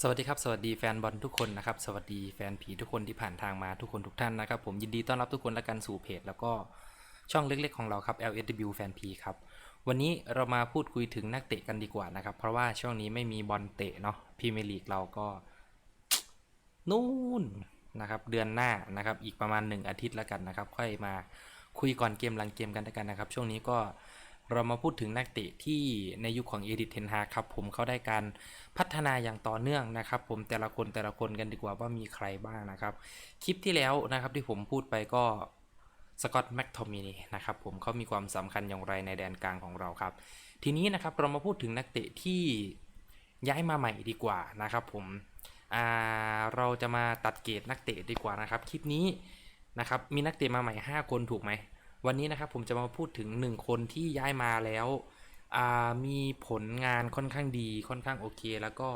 สวัสดีครับสวัสดีแฟนบอลทุกคนนะครับสวัสดีแฟนผีทุกคนที่ผ่านทางมาทุกคนทุกท่านนะครับ ผมยินดีต้อนรับทุกคนและกันสู่เพจ แล้วก็ช่องเล็กๆของเราครับ LSW แฟนผีครับวันนี้เรามาพูดคุยถึงนักเตะกันดีกว่านะครับ เพราะว่าช่วงนี้ไม่มีบอลเตะเนาะพรีเมียร์ลีกเราก็นู่นนะครับเดือนหน้านะครับอีกประมาณ 1 อาทิตย์แล้วกันนะครับ ค่อยมาคุยก่อนเกมหลังเกมกันแล้วกันนะครับ ช่วงนี้ก็ เรามาพูดถึงนักเตะที่ในยุคของเอดิทเทนฮาครับผมเขาได้การพัฒนาอย่างต่อเนื่องนะครับ ผมแต่ละคนแต่ละคนกันดีกว่าว่ามีใครบ้างนะครับ คลิปที่แล้วนะครับที่ผมพูดไปก็สกอตแม็กทอมินีนะครับผมเขามีความสำคัญอย่างไรในแดนกลางของเราครับ ทีนี้นะครับเรามาพูดถึงนักเตะที่ย้ายมาใหม่ดีกว่านะครับผมเราจะมาตัดเกรดนักเตะดีกว่านะครับ คลิปนี้นะครับมีนักเตะมาใหม่ 5 คนถูกไหม วันนี้นะครับผมจะมาพูดถึง 1 คนที่ย้ายมาแล้วมีผลงานค่อนข้างดีค่อนข้างโอเค แล้วก็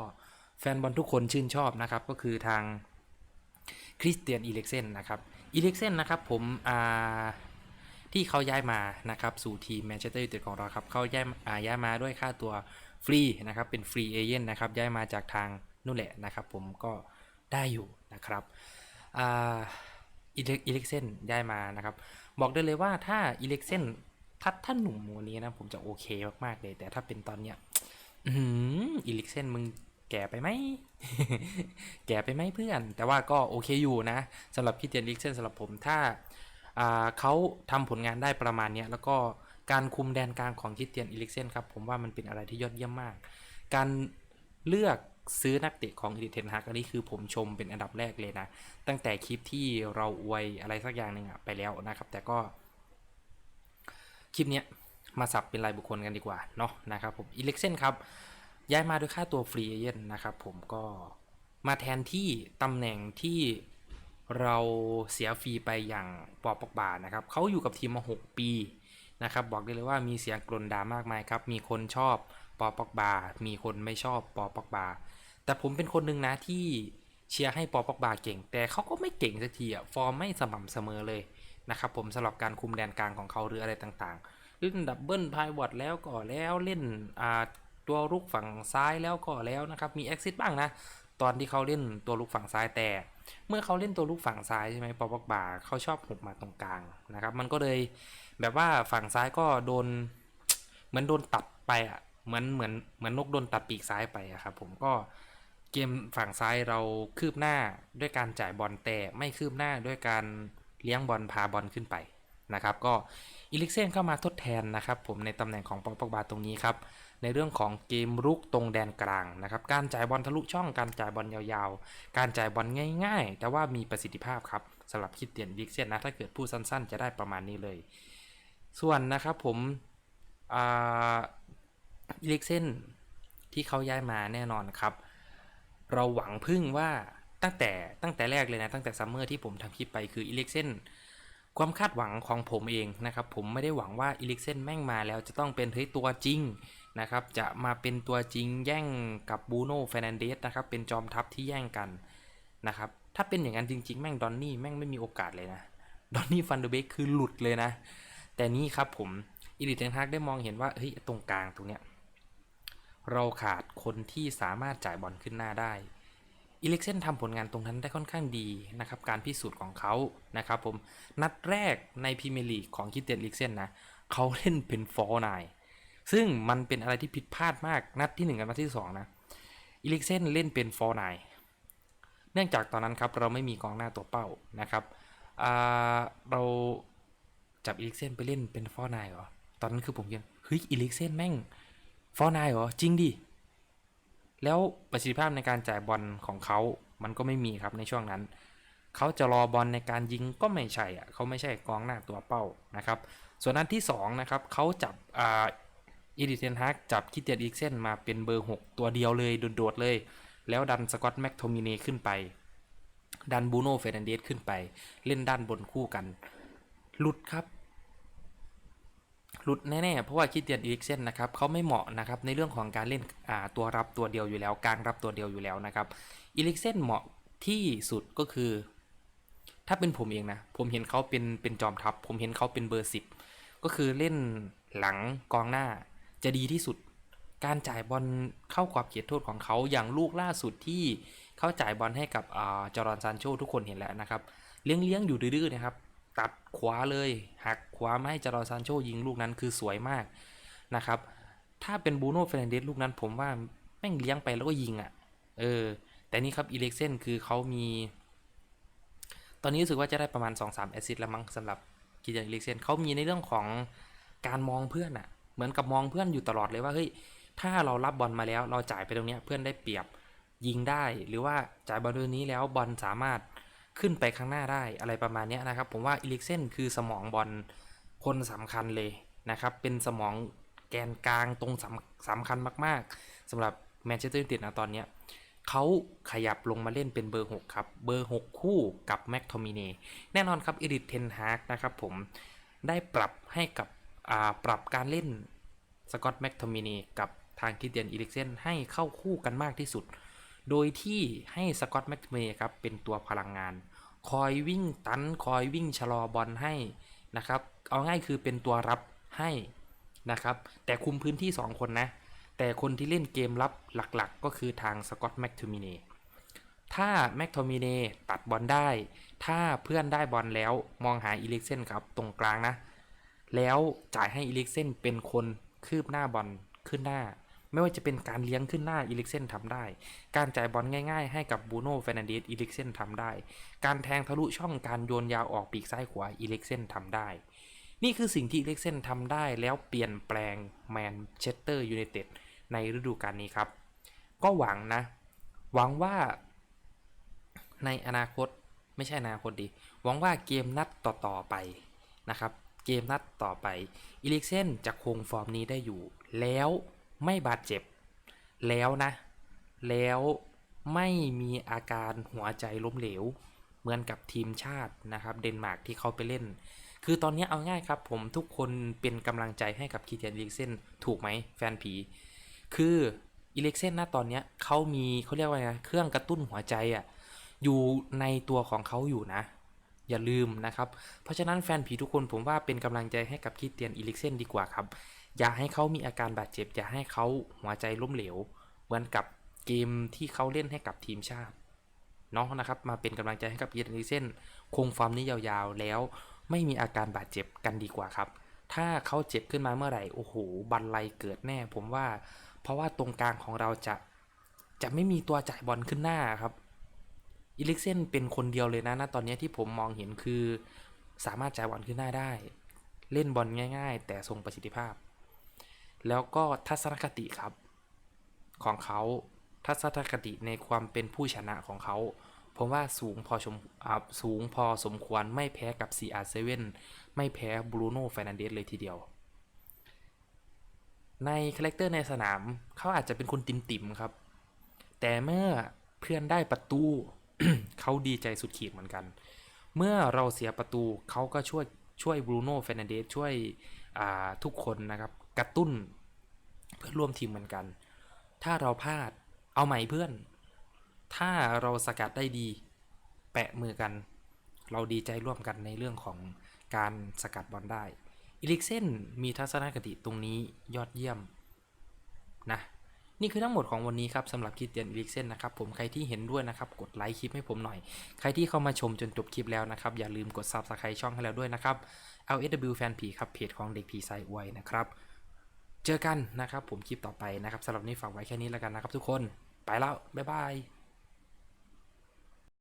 แฟนบอลทุกคนชื่นชอบนะครับ ก็คือทางคริสเตียนอีเล็กเซนนะครับอีเล็กเซนนะครับผมที่เขาย้ายมานะครับสู่ทีมแมนเชสเตอร์ยูไนเต็ดของเราครับเขาย้ายาย้ายมาด้วยค่าตัวฟรีนะครับเป็นฟรีเอเจนต์นะครับย้ายมาจากทางนู่นแหละนะครับ ผมก็ได้อยู่นะครับอ่าอีเล็กเซนย้ายมานะครับ บอกได้เลยว่าถ้าอีเล็กเซนถ้าถ้าหนุ่มโมนี้นะ ผมจะโอเคมากๆเลย แต่ถ้าเป็นตอนเนี้ยอีเล็กเซนมึงแก่ไปไหม แก่ไปไหมเพื่อน แต่ว่าก็โอเคอยู่นะสำหรับคิดเตียนอีเล็กเซนสำหรับผมถ้าเขาทำผลงานได้ประมาณเนี้ยแล้วก็การคุมแดนกลางของคิเตียนอีเล็กเซนครับผมว่ามันเป็นอะไรที่ยอดเยี่ยมมาก การเลือก ซื้อนักเตะของอีดิเทนฮักอันนี้คือผมชมเป็นอันดับแรกเลยนะ ตั้งแต่คลิปที่เราอวยอะไรสักอย่างหนึ่งอะไปแล้วนะครับ แต่ก็ คลิปเนี้ยมาสับเป็นรายบุคคลกันดีกว่าเนาะนะครับผมอีเล็กเซนครับ ย้ายมาด้วยค่าตัวฟรีเอเจนนะครับผมก็มาแทนที่ตำแหน่งที่เราเสียฟรีไปอย่างปอบปอกบานะครับเขาอยู่กับทีมมา 6 ปีนะครับบอกได้เลยว่ามีเสียงกลนด่ามากมายครับ มีคนชอบ ปอปอกบา มีคนไม่ชอบปอปอกบา แต่ผมเป็นคนหนึ่งนะที่เชียร์ให้ปอปอกบาเก่ง แต่เขาก็ไม่เก่งสักทีอะฟอร์มไม่สม่ำเสมอเลยนะครับผมสำหรับการคุมแดนกลางของเขาหรืออะไรต่างๆเล่นดับเบิลพายวอตแล้วก็แล้วเล่นอ่าตัวลุกฝั่งซ้ายแล้วก็แล้วนะครับมีแอคซิสบ้างนะตอนที่เขาเล่นตัวลุกฝั่งซ้ายแต่ เมื่อเขาเล่นตัวลุกฝั่งซ้ายใช่ไหมปอปอกบาเขาชอบหุบมาตรงกลางนะครับ มันก็เลยแบบว่าฝั่งซ้ายก็โดนเหมือนโดนตัดไปอะ เหมือนเหมือนเหมือนนกโดนตัดปีกซ้ายไปอะครับผมก็เกมฝั่งซ้ายเราคืบหน้าด้วยการจ่ายบอลแต่ไม่คืบหน้าด้วยการเลี้ยงบอลพาบอลขึ้นไปนะครับก็อีลิกเซนเข้ามาทดแทนนะครับผมในตำแหน่งของปอปอกบาตรงนี้ครับในเรื่องของเกมรุกตรงแดนกลางนะครับการจ่ายบอลทะลุช่องการจ่ายบอลยาวๆ การจ่ายบอลง่ายๆ แต่ว่ามีประสิทธิภาพครับสำหรับคิดเตียนอีลิกเซนนะถ้าเกิดพูดสั้นๆ จะได้ประมาณนี้เลย ส่วนนะครับผม อีเล็กเซนที่เขาย้ายมาแน่นอนครับ เราหวังพึ่งว่าตั้งแต่ตั้งแต่แรกเลยนะ ตั้งแต่ซัมเมอร์ที่ผมทำคลิปไปคืออีเล็กเซนความคาดหวังของผมเองนะครับ ผมไม่ได้หวังว่าอีเล็กเซนแม่งมาแล้วจะต้องเป็นเฮ้ยตัวจริงนะครับ จะมาเป็นตัวจริงแย่งกับบูโน่เฟรนันเดสนะครับ เป็นจอมทัพที่แย่งกันนะครับ ถ้าเป็นอย่างนั้นจริง ๆ แม่งดอนนี่แม่งไม่มีโอกาสเลยนะ ดอนนี่ฟันเดอร์เบกคือหลุดเลยนะ แต่นี่ครับผมอีลิทเทนฮักได้มองเห็นว่าเฮ้ยตรงกลางตรงเนี้ย เราขาดคนที่สามารถจ่ายบอลขึ้นหน้าได้อีเล็กเซนทำผลงานตรงนั้นได้ค่อนข้างดีนะครับ การพิสูจน์ของเขานะครับผม นัดแรกในพรีเมียร์ลีกของคิเตียนลิกเซนนะเขาเล่นเป็นฟอร์ไนซึ่งมันเป็นอะไรที่ผิดพลาดมากนัดที่ 1 กับนัดที่ 2 นะอีเล็กเซนเล่นเป็นฟอร์ไนเนื่องจากตอนนั้นครับเราไม่มีกองหน้าตัวเป้านะครับเราจับอีเล็กเซนไปเล่นเป็นฟอร์ไนเหรอ ตอนนั้นคือผมคิดเฮ้ยอีเล็กเซนแม่ง ฟอร์ไนเหรอ จริงดิ แล้วประสิทธิภาพในการจ่ายบอลของเขา มันก็ไม่มีครับในช่วงนั้น เขาจะรอบอลในการยิงก็ไม่ใช่อะเขาไม่ใช่กองหน้าตัวเป้านะครับ ส่วนนัดที่2นะครับเขาจับอ่าอีดิเทนฮักจับคิเตียนอีกเซนมาเป็นเบอร์ 6 ตัวเดียวเลยโดดๆเลย แล้วดันสกอตแม็กโทมิเนขึ้นไป ดันบูโน่เฟรนันเดสขึ้นไป เล่นด้านบนคู่กัน หลุดครับ หลุดแน่ๆ เพราะว่าคิดเตียนอีริกเซนนะครับเขาไม่เหมาะนะครับในเรื่องของการเล่นตัวรับตัวเดียวอยู่แล้วกลางรับตัวเดียวอยู่แล้วนะครับอีริกเซนเหมาะที่สุดก็คือ ถ้าเป็นผมเองนะ ผมเห็นเขาเป็นเป็นจอมทัพ ผมเห็นเขาเป็นเบอร์สิบก็คือเล่นหลังกองหน้าจะดีที่สุด การจ่ายบอลเข้ากรอบเขตโทษของเขาอย่างลูกล่าสุดที่เขาจ่ายบอลให้กับจอร์นซานโชทุกคนเห็นแล้วนะครับ เลี้ยงเลี้ยงๆอยู่ดื้อๆนะครับ ตัดขวาเลย หักขวาไม่ให้จอร์นซานโชยิงลูกนั้นคือสวยมากนะครับ ถ้าเป็นบูโน่เฟรนเดสลูกนั้นผมว่าแม่งเลี้ยงไปแล้วก็ยิงอะ่ะ เออ แต่นี่ครับอีเล็กเซนคือเขามี ตอนนี้รู้สึกว่าจะได้ประมาณ 2-3แอสซิสต์แล้วมั้งสำหรับกิจการอีเล็กเซนเขามีในเรื่องของการมองเพื่อนอะ่ะ เหมือนกับมองเพื่อนอยู่ตลอดเลยว่าเฮ้ยถ้าเรารับบอลมาแล้วเราจ่ายไปตรงเนี้ยเพื่อนได้เปรียบยิงได้ หรือว่าจ่ายบอลตรงนี้แล้วบอลสามารถ ขึ้นไปข้างหน้าได้อะไรประมาณนี้นะครับ ผมว่าอีเล็กเซนคือสมองบอลคนสำคัญเลยนะครับ เป็นสมองแกนกลางตรงสำสำคัญมาก ๆสำหรับแมนเชสเตอร์ยูไนเต็ดนะตอนเนี้ยเขาขยับลงมาเล่นเป็นเบอร์ 6 ครับ เบอร์ 6 คู่กับแม็กโทมิเนแน่นอนครับเอริทเทนฮากนะครับผมได้ปรับให้กับปรับการเล่นสกอตแม็กโทมินีกับทางคิเตียนอีลิกเซนให้เข้าคู่กันมากที่สุด โดยที่ให้สกอตแม็กโทมินีครับเป็นตัวพลังงาน คอยวิ่งตันคอยวิ่งชะลอบอลให้นะครับ เอาง่ายคือเป็นตัวรับให้นะครับ แต่คุมพื้นที่ 2 คนนะ แต่คนที่เล่นเกมรับหลักๆก็คือทางสกอตแม็กโทมินีถ้าแม็กโทมินีตัดบอลได้ ถ้าเพื่อนได้บอลแล้วมองหาอีลิกเซนครับตรงกลางนะ แล้วจ่ายให้อีลิกเซนเป็นคนคืบหน้าบอลขึ้นหน้า ไม่ว่าจะเป็นการเลี้ยงขึ้นหน้าอีลิกเซนทำได้ การจ่ายบอลง่ายๆ ให้กับบูโน่เฟรนันเดสอีลิกเซนทำได้ การแทงทะลุช่องการโยนยาวออกปีกซ้ายขวาอีลิกเซนทำได้ นี่คือสิ่งที่อีลิกเซนทำได้แล้วเปลี่ยนแปลงแมนเชสเตอร์ยูไนเต็ดในฤดูกาลนี้ครับ ก็หวังนะ หวังว่าในอนาคตไม่ใช่อนาคตดี หวังว่าเกมนัดต่อๆไปนะครับ เกมนัดต่อไปอีลิกเซนจะคงฟอร์มนี้ได้อยู่แล้ว ไม่บาดเจ็บ แล้วนะ แล้วไม่มีอาการหัวใจล้มเหลว เหมือนกับทีมชาตินะครับ เดนมาร์กที่เขาไปเล่น คือตอนนี้เอาง่ายครับ ผมทุกคนเป็นกำลังใจให้กับคีเทียนอีลิกเซนถูกไหมแฟนผี คืออีเล็กเซนนะตอนนี้เขามีเขาเรียกว่าไงเครื่องกระตุ้นหัวใจอะ่ะอยู่ในตัวของเขาอยู่นะ อย่าลืมนะครับ เพราะฉะนั้นแฟนผีทุกคนผมว่าเป็นกำลังใจให้กับคริสเตียนอีลิกเซนดีกว่าครับ อย่าให้เขามีอาการบาดเจ็บ อย่าให้เขาหัวใจล้มเหลว เหมือนกับเกมที่เขาเล่นให้กับทีมชาติเนาะนะครับ มาเป็นกำลังใจให้กับเยนอีลิเซนคงฟอร์มนี้ยาวๆ แล้วไม่มีอาการบาดเจ็บกันดีกว่าครับ ถ้าเขาเจ็บขึ้นมาเมื่อไหร่โอ้โหบันไลเกิดแน่ ผมว่า เพราะว่าตรงกลางของเราจะจะไม่มีตัวจ่ายบอลขึ้นหน้าครับอีลิกเซนเป็นคนเดียวเลยนะณตอนนี้ที่ผมมองเห็นคือ สามารถจ่ายบอลขึ้นหน้าได้ เล่นบอลง่าย ๆ แต่ทรงประสิทธิภาพ แล้วก็ทัศนคติครับ ของเขาทัศนคติในความเป็นผู้ชนะของเขาผมว่าสูงพอชมอสูงพอสมควรไม่แพ้กับ CR7 ไม่แพ้บรูโน่เฟรนันเดสเลยทีเดียว ในคาแรคเตอร์ในสนามเขาอาจจะเป็นคนติ่มครับ แต่เมื่อเพื่อนได้ประตูเขาดีใจสุดขีดเหมือนกัน เมื่อเราเสียประตูเขาก็ช่วยช่วยบรูโน่เฟรนันเดสช่วยทุกคนนะครับ กระตุ้น เพื่อนร่วมทีมเหมือนกัน ถ้าเราพลาดเอาใหม่เพื่อน ถ้าเราสกัดได้ดี แปะมือกัน เราดีใจร่วมกันในเรื่องของการสกัดบอลได้อีลิกเซนมีทัศนคติตรงนี้ยอดเยี่ยมนะนี่คือทั้งหมดของวันนี้ครับสำหรับคริสเตียนอีลิกเซนนะครับผมใครที่เห็นด้วยนะครับกดไลค์คลิปให้ผมหน่อย ใครที่เข้ามาชมจนจบคลิปแล้วนะครับอย่าลืมกด Subscribe ช่องให้เราด้วยนะครับ LSW Fan ผีครับเพจของเด็กผีไซอวยนะครับ เจอกันนะครับผมคลิปต่อไปนะครับสำหรับนี้ฝากไว้แค่นี้แล้วกันนะครับทุกคนไปแล้วบ๊ายบาย